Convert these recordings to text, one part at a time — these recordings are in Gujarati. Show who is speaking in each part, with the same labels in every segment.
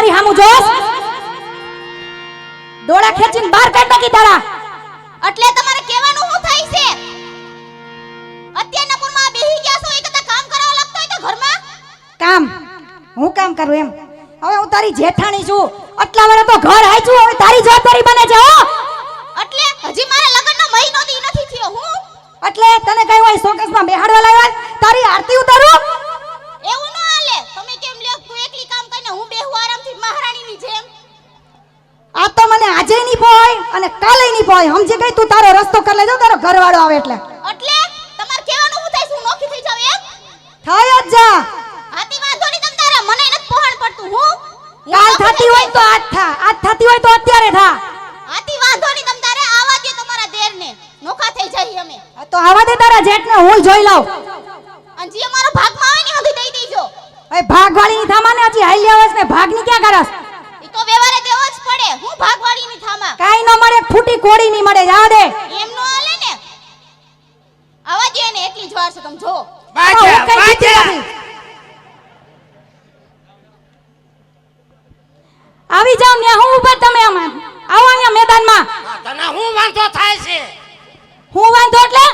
Speaker 1: મારી હામું જોસ ડોળા ખેંચીને બહાર કાઢ નાખી તારા
Speaker 2: એટલે તમારે કહેવાનું શું થાય છે? અત્યારના પૂરમાં બેહી ગયા છો એ કરતા કામ કરવા લાગતો હોય તો ઘરમાં?
Speaker 1: કામ. હું કામ કરું એમ? હવે હું તારી જેઠાણી છું. આટલા વર્ષ તો ઘર હાચું હવે તારી જવાબદારી બને છે હો.
Speaker 2: એટલે હજી મારા લગ્નનો મહિનો દી નથી થયો હું?
Speaker 1: એટલે તને કઈ હોય શોકેસમાં બેહાડવા લાવ્યા તારી આરતી ઉતારું
Speaker 2: એવું ન હાલે તમે કેમ લ્યો તું એકલી કામ કરીને હું બેહું આરામથી મહારાણીની જેમ?
Speaker 1: આ તો મને આજે ની પોય અને કાલે ની પોય સમજી ગઈ તું? તારો રસ્તો કરી લેજો તારો ઘરવાળો આવે એટલે.
Speaker 2: એટલે? તમાર કહેવાનું હું થાય? હું નોખી થઈ જાવ એમ?
Speaker 1: થાય જ જા.
Speaker 2: હાતી વાંધો ની તમ તારા મને નથી પહોંચ પડતું હું?
Speaker 1: કાલ થતી હોય તો આજ થા. આજ થતી હોય તો અત્યારે થા.
Speaker 2: હાતી વાંધો ની તમ તારે આવા દે તમારા દેરને. નોખા થઈ જઈએ અમે.
Speaker 1: તો આવા દે તારા જેઠને હું જોઈ લઉં.
Speaker 2: અને જે અમારો ભાગમાં આવે ને હજી દઈ દેજો.
Speaker 1: એ ભાગવાળીની થામાને હજી હાલ્યા આવસ ને ભાગની ક્યાં કરસ
Speaker 2: તો વ્યવહારે દેવો જ પડે. હું ભાગવાળીની થામા.
Speaker 1: કાઈ ન મળે ફૂટી કોડી ની મળે જા દે
Speaker 2: એમ નો હાલે ને? આવા દે ને એટલી જોર છે. તમ જો
Speaker 1: જીતી નથી. આવી જાવ ને હું ઉપર તમે આમ. આવો અહીંયા મેદાનમાં.
Speaker 3: તને હું વાંધો થાય છે?
Speaker 1: હું વાંધો એટલે?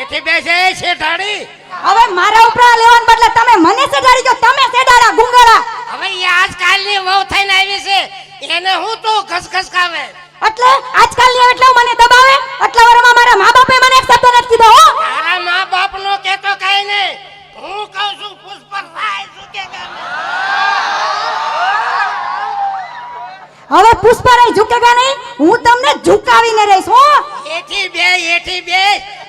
Speaker 3: એથી બેસે છે ઢાડી
Speaker 1: હવે મારા ઉપર લેવાન બદલે તમે મને સડાડી જો તમે સડાડા ગુંગળા.
Speaker 3: હવે એ આજકાલની વહુ થઈને આવી છે. એને હું તો ખસખસ ખાવે.
Speaker 1: એટલે આજકાલની એટલે મને દબાવે? એટલા વરમાં મારા મા બાપે મને એક શબ્દ નથી કીધો હો.
Speaker 3: તારા મા બાપ નો કેતો કઈ નહીં. હું કહું છું પુષ્પ રાય શું કે
Speaker 1: હવે પુષ્પરાય ઝુકેગા નહીં? હું તમને ઝુકાવીને રહીશ હો.
Speaker 3: એથી બે એથી બે.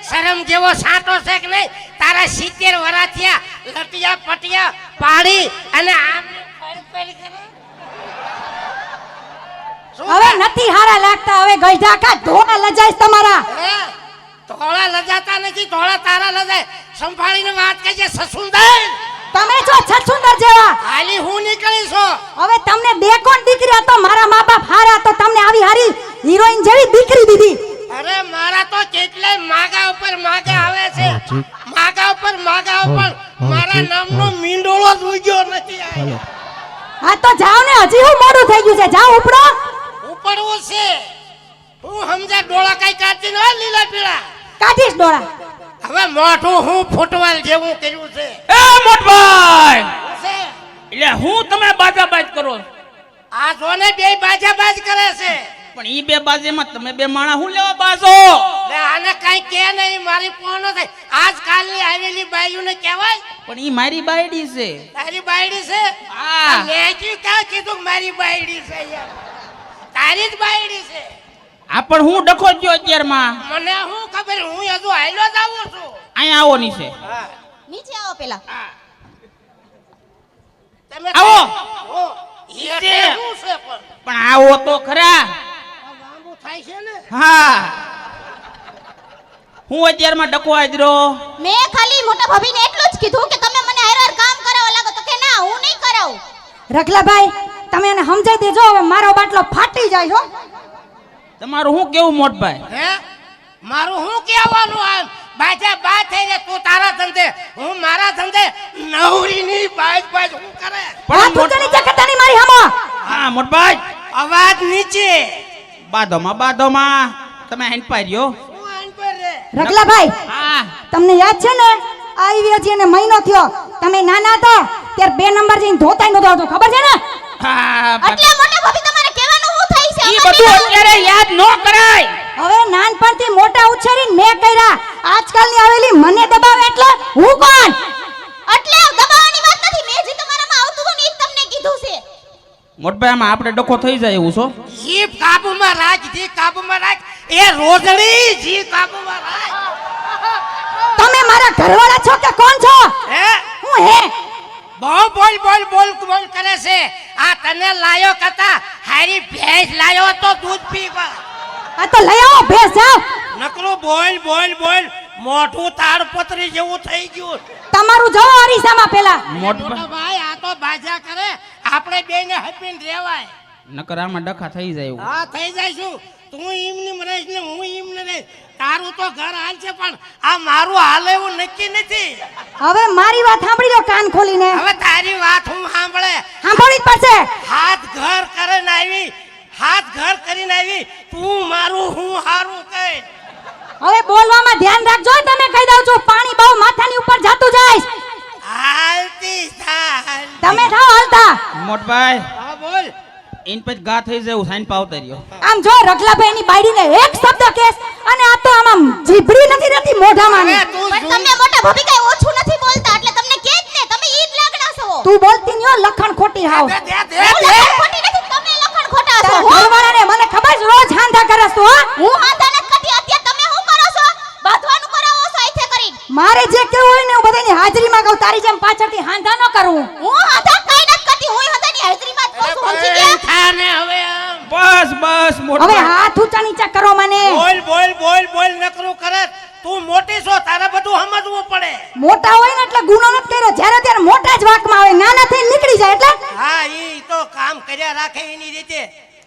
Speaker 3: શરમ જેવો સાટો છે કે નહીં? તારા સિત્તેર વરા થયા લટિયા પટિયા પાડી અને આમ ફરી ફરી કરે.
Speaker 1: હવે નથી હારા લાગતા હવે ગઈઢા કા ધોળા લજાઈશ તમારા.
Speaker 3: હે? ધોળા લજાતા નથી ધોળા તારા લજાય. સંભાળીને વાત કહેજે સસુંદર.
Speaker 1: તમે છો છછુંદર જેવા.
Speaker 3: હાલી હું નીકળી છું
Speaker 1: હવે તમને બે કોણ દીકરી હતો મારા મા બાપ હારા તો તમને આવી હારી હિરોઈન જેવી દીકરી દીધી.
Speaker 3: અરે મારા તો કેટલાય માગા ઉપર માગા આવે છે. માગા ઉપર માગા ઉપર મારા નામનો મીંડોળો જ ઉગ્યો નથી.
Speaker 1: આ તો જાવ ને હજી હું મોડું થઈ ગયું છે. જાવ ઉપડો.
Speaker 3: ઉપડવું છે. હું સમજા ડોળા કઈ કાઢી ન લીલા પીળા.
Speaker 1: કાઢીશ ડોળા.
Speaker 3: હવે મોઢું હું ફૂટવાલ જેવું કર્યું છે.
Speaker 4: એ મોટભાઈ! એટલે હું તમે બાજાબાજ કરો?
Speaker 3: આ જોને બે બાજાબાજ કરે છે.
Speaker 4: પણ ઈ બે બાજેમાં તમે બે માણા હું લેવા બાજો?
Speaker 3: લે આને કઈ કે નહીં મારી પોનો થાય આજકાલની આવેલી બાઈઓને કહેવાય
Speaker 4: પણ ઈ મારી બાયડી છે.
Speaker 3: તારી બાયડી છે?
Speaker 4: હા.
Speaker 3: મેં કા કાં કીધું મારી બાયડી છે યાર? તારી જ બાયડી છે.
Speaker 4: આ પણ હું ડખો જ ગયો અત્યારમાં.
Speaker 3: મને હું ખબર હું હજુ હાલ્યો જ આવું છું.
Speaker 4: અહીંયા આવો નીચે.
Speaker 3: છે
Speaker 2: નીચે આવો પેલા.
Speaker 3: તમે
Speaker 4: આવો. નીચે.
Speaker 3: પણ.
Speaker 4: પણ આવો તો ખરા.
Speaker 3: થાય છે ને.
Speaker 4: હા. હું અત્યારમાં ડખો હાજરો
Speaker 2: મેં ખાલી મોટા ભાભીને એટલું જ કીધું કે તમે મને હારે હારે કામ કરાવો લાગો તો કે ના હું નહીં કરાવું.
Speaker 1: રખલાભાઈ તમે એને સમજાઈ દેજો હવે મારો બાટલો ફાટી જાય છો
Speaker 4: તમારું શું કેવું મોટભાઈ?
Speaker 3: હે? મારું શું કહેવાનું આમ બાજા બા થઈ રે તું તારા ધંધે હું મારા ધંધે નવરીની બાજ બાજ હું કરે?
Speaker 1: પણ મોટની નીચે મારી હામો?
Speaker 4: હા મોટભાઈ.
Speaker 3: અવાજ નીચે.
Speaker 4: બાદોમાં બાદોમાં. તમે હેન્ડ પાડ્યો
Speaker 3: હું આન પર રે.
Speaker 4: હા.
Speaker 1: તમને યાદ છે ને આવી હજી એને મહિનો થયો. તમે નાના હતા ત્યારે બે નંબર જઈને ધોતાય નતો આવતો. ખબર છે ને?
Speaker 2: એટલે મોટા ભાભી તમારે કહેવાનું શું થાય છે?
Speaker 4: ઈ બધું અત્યારે યાદ ન કરાય.
Speaker 1: હવે નાનપણથી મોટા ઉછેરીને મેં કર્યા. આજકાલની આવેલી મને દબાવે એટલે હું કોણ?
Speaker 2: એટલે દબાવવાની વાત નથી. મેં જે તમારામાં આવતું હતું ને એ તમને કીધું છે.
Speaker 4: મોટભાઈ આમાં આપણે ડખો થઈ જાય એવું છો?
Speaker 3: જીભ કાબુમાં રાખ જી કાબુમાં રાખ. એ રોજડી જી કાબુમાં રાખ.
Speaker 1: તમે મારા ઘરવાળા છો કે કોણ છો?
Speaker 3: હે?
Speaker 1: હું હે?
Speaker 3: બહુ બોલ બોલ બોલ બોલ કરે છે. આ તને લાયો કતા હારી ભેંસ લાયો તો દૂધ પીવા
Speaker 1: આ તો લઈ આવો ભેંસ જાઓ.
Speaker 3: નકરું બોલ બોલ બોલ. મોઢું તાડપત્રી જેવું થઈ ગયું.
Speaker 1: તમારું જો અરીસામાં પેલા.
Speaker 3: મોટા ભાઈ આ તો બાજા કરે. આપણે બેને હપીને રેવાય.
Speaker 4: નકર આમાં ડખા થઈ જાય
Speaker 3: હા થઈ જાય શું? તું એમની રહીશ ને હું એમને રહીશ. તારું તો ઘર હાલ છે પણ આ મારું હાલ એવું નક્કી નથી.
Speaker 1: હવે મારી વાત સાંભળી લો કાન ખોલીને.
Speaker 3: હવે તારી વાત હું સાંભળે.
Speaker 1: સાંભળી જ પડશે.
Speaker 3: હાથ ઘર કરે ને આવી હાથ ઘર કરીને આવી તું મારું હું હારું કહે
Speaker 1: હવે બોલવામાં ધ્યાન રાખજો તમે કહી દઉં છું પાણી બહુ માથાની ઉપર જાતું જાય.
Speaker 3: હાલતી થા
Speaker 1: તમે થાવ હાલતા.
Speaker 4: મોટભાઈ ઇન પછી ગા થઈ જાય એવું સાઈન પાવતા
Speaker 1: આમ જો રખલાભાઈ ની બાયડીને એક શબ્દ કેસ અને આ તો આમ જીભડી નથી રહેતી મોઢામાં
Speaker 2: પણ તમે મોટા ભાભી કઈ ઓછું નથી બોલતા એટલે તમને કે જ ને તમે ઈ જ લાગણા છો.
Speaker 1: તું બોલતી નયો લખણ ખોટી હાવ.
Speaker 2: હું ખોટી નથી તમે લખણ ખોટા છો. હું
Speaker 1: ઘરવાળાને મને ખબર છે રોજ હાંધા કરસ તું હા.
Speaker 2: હું હાંધા નથી કરતી અત્યારે તમે શું કરો છો? બાંધવાનું કરાવો છો આઈથે કરી
Speaker 1: મારે જે કેવું હોય ને હું બધાની હાજરીમાં કહું તારી જેમ પાછળથી હાંધા ન કરું.
Speaker 2: હું હાથા કઈ નથી કરતી હું હાથાની હાજરીમાં જ
Speaker 3: અરે
Speaker 2: કહું છું સમજી
Speaker 3: પણ
Speaker 2: ગયા
Speaker 3: થા ને હવે
Speaker 4: બસ બસ
Speaker 1: હવે હાથ ઊંચા નીચા કરો મને.
Speaker 3: બોલ બોલ બોલ બોલ નકરું કરે તું મોટી છો તારે બધું સમજવું પડે.
Speaker 1: મોટા હોય ને એટલે ગુનો નથી કર્યો. જ્યારે ત્યારે મોટા જ વાકમાં આવે. નાના થઈ નીકળી જાય એટલે?
Speaker 3: હા ઈ તો કામ કર્યા રાખે એની રીતે.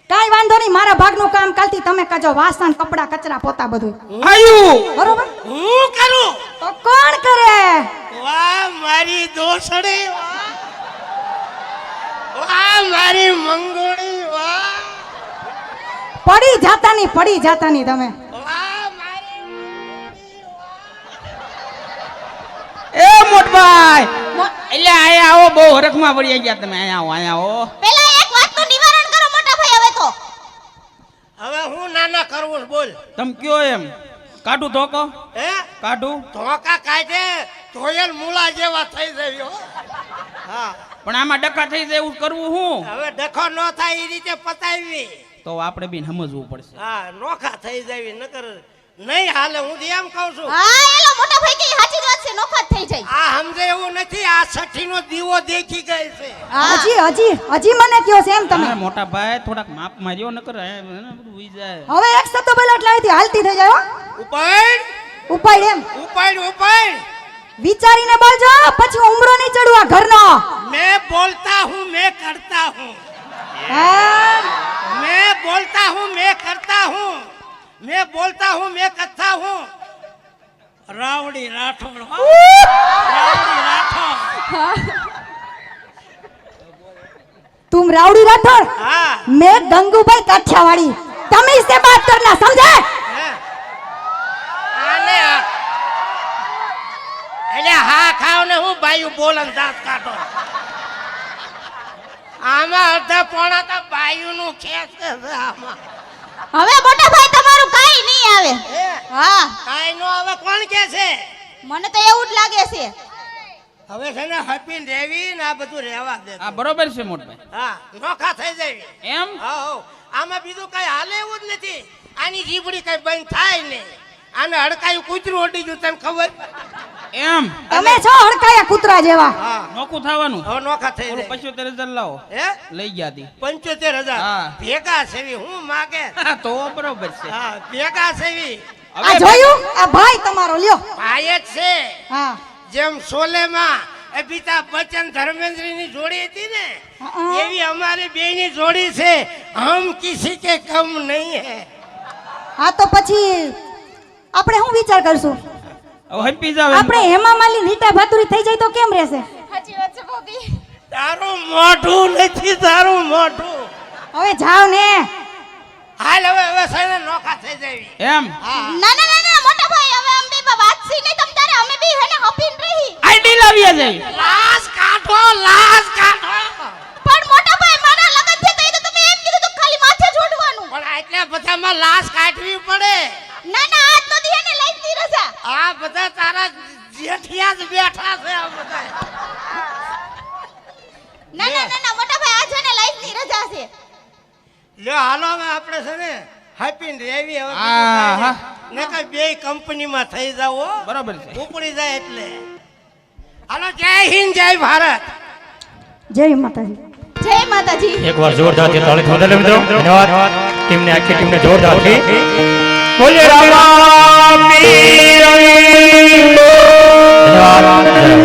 Speaker 1: કાઈ વાંધો નહીં મારા ભાગનું કામ કાલથી તમે કરજો વાસણ કપડા કચરા પોતા બધું.
Speaker 4: આયુ.
Speaker 1: બરોબર?
Speaker 3: હું કરું?
Speaker 1: તો કોણ કરે?
Speaker 3: વાહ મારી દોસડી વાહ. વાહ મારી મંગોળી વાહ.
Speaker 1: પડી જાતા નહીં પડી જાતાની તમે.
Speaker 4: એ મોટભાઈ એટલે આયા આવો બહુ હરખમાં પડી ગયા તમે અહીંયા આવો અહીંયા આવો.
Speaker 2: પેલા એક વાતનું નિવારણ કરો મોટા ભાઈ હવે તો.
Speaker 3: હવે હું નાના કરવું બોલ.
Speaker 4: તમે કયો એમ? કાઢું ધોકો?
Speaker 3: હે?
Speaker 4: કાઢું?
Speaker 3: ધોકા કાઢે ધોયેલ મૂળા જેવા થઈ જાય હો. હા.
Speaker 4: પણ આમાં ડખા થઈ જાય એવું કરવું હું?
Speaker 3: હવે ડખો ન થાય એ રીતે પતાવી.
Speaker 4: તો આપણે બી સમજવું પડશે.
Speaker 3: હા નોખા થઈ જાવી નકર નહીં હાલે હું એમ કહું છું.
Speaker 2: હા એલો મોટો ભાઈ કે સાચી વાત છે નોખા થઈ જાય.
Speaker 3: આ સમજે એવું નથી આ છઠ્ઠીનો દીવો દેખી ગઈ છે.
Speaker 1: હજી હજી હજી મને કયો છે એમ તમે.
Speaker 4: મોટા ભાઈ થોડાક માપ માર્યો નકર ઉઈ જાય.
Speaker 1: હવે એક સતો બોલો એટલે અહીંથી હાલતી થઈ જાય
Speaker 3: ઉપાય
Speaker 1: ઉપાય એમ.
Speaker 3: ઉપાય ઉપાય
Speaker 1: વિચારીને બોલજો પછી ઉમરો નહીં ચડવા ઘરનો.
Speaker 3: મેં બોલતા હું મેં કરતા
Speaker 1: હું.
Speaker 3: હા. हूँ मैं करता हूँ मैं बोलता हूँ मैं करता हूँ रावड़ी राठौड़ हाँ? रावड़ी राठौड़
Speaker 1: तुम राउडी राठौर
Speaker 3: हाँ
Speaker 1: मैं गंगूबाई काठियावाड़ी तमीज से बात करना समझे
Speaker 3: हैं? આને આ- એટલે હા ખાવ ને હું બાયું બોલન દાંત કાઢો આમાં અડધા પોણા તો બાયું નું ખેસ છે આમાં.
Speaker 2: હવે મોટા ભાઈ તમારું કાઈ નહીં આવે.
Speaker 3: હા? કાંઈ નો હવે કોણ કે છે?
Speaker 2: મને તો એવું જ લાગે છે.
Speaker 3: હવે છે ને હપીન રેવી ને આ બધું રહેવા દે
Speaker 4: આ બરોબર છે મોટભાઈ.
Speaker 3: હા નોખા થઈ જાય
Speaker 4: એમ?
Speaker 3: હા હો. આમાં બીજું કઈ હાલે એવું જ નથી. આની જીબડી કઈ બંધ થાય નહીં. આને હડકાયું કૂતરું ઓડી ગયું તને ખબર?
Speaker 4: એમ?
Speaker 1: તમે છો હડકાયા કૂતરા જેવા.
Speaker 3: હા.
Speaker 4: નોખું થવાનું?
Speaker 3: હવે નોખા થઈ જાય.
Speaker 4: પંચોતેર હજાર લાવો.
Speaker 3: હે?
Speaker 4: લઈ ગયા તી.
Speaker 3: પંચોતેર હજાર? ભેગા સેવી હું માગે?
Speaker 4: હા, તો બરોબર છે.
Speaker 3: હા ભેગા સેવી.
Speaker 1: આ જોયું? આ ભાઈ તમારો લ્યો.
Speaker 3: ભાઈ જ છે.
Speaker 1: હા.
Speaker 3: જેમ શોલેમાં અમિતાભ બચ્ચન ધર્મેન્દ્રની જોડી હતી ને એવી અમારી બેની જોડી છે. હમ કિસી કે કમ નહીં હે.
Speaker 1: હા તો પછી આપણે શું વિચાર કરશું?
Speaker 4: હંપી જાવ
Speaker 1: આપણે હેમા માલી રીટા ભાતુરી થઈ જાય તો કેમ રહેશે?
Speaker 2: સાચી વાત છે ભાભી.
Speaker 3: તારું મોઢું નથી તારું મોઢું.
Speaker 1: હવે જાવ ને.
Speaker 3: હાલ હવે હવે સને નોખા થઈ જાવી.
Speaker 4: એમ?
Speaker 3: હા.
Speaker 2: ના ના ના ના મોટા ભાઈ હવે અમે બે વાતસી નહીં તમ તારે અમે બી હેને હપીન રહી.
Speaker 4: આઈડી લાવીએ જઈ
Speaker 3: લાશ કાઢો લાશ કાઢો.
Speaker 2: પણ મોટા ભાઈ મારા લગન છે તો તમે એમ કીધું તો ખાલી માથે જોડવાનું.
Speaker 3: પણ આટલા બધામાં લાશ કાઢવી પડે
Speaker 2: ના ના આજ નો દી હેને લઈ દી રજા
Speaker 3: આ બધા તારા જેઠિયા જ બેઠા છે આ બધા.
Speaker 2: ના ના ના ના મોટા ભાઈ આજ ને લાઈફની રજા છે.
Speaker 3: લે હાલો હવે આપણે છે ને હેપી રેવી હવે
Speaker 4: હા, હા.
Speaker 3: ને કઈ બે કંપનીમાં થઈ જાવ બરાબર
Speaker 4: બરોબર છે.
Speaker 3: ઉપડી જાય એટલે. હાલો જય હિન્દ જય ભારત.
Speaker 1: જય માતાજી.
Speaker 2: જય માતાજી.
Speaker 5: એકવાર જોરદારથી તાળી મિત્રો. ધન્યવાદ. ટીમને આખી ટીમને જોરદારથી. બોલે રામા પીર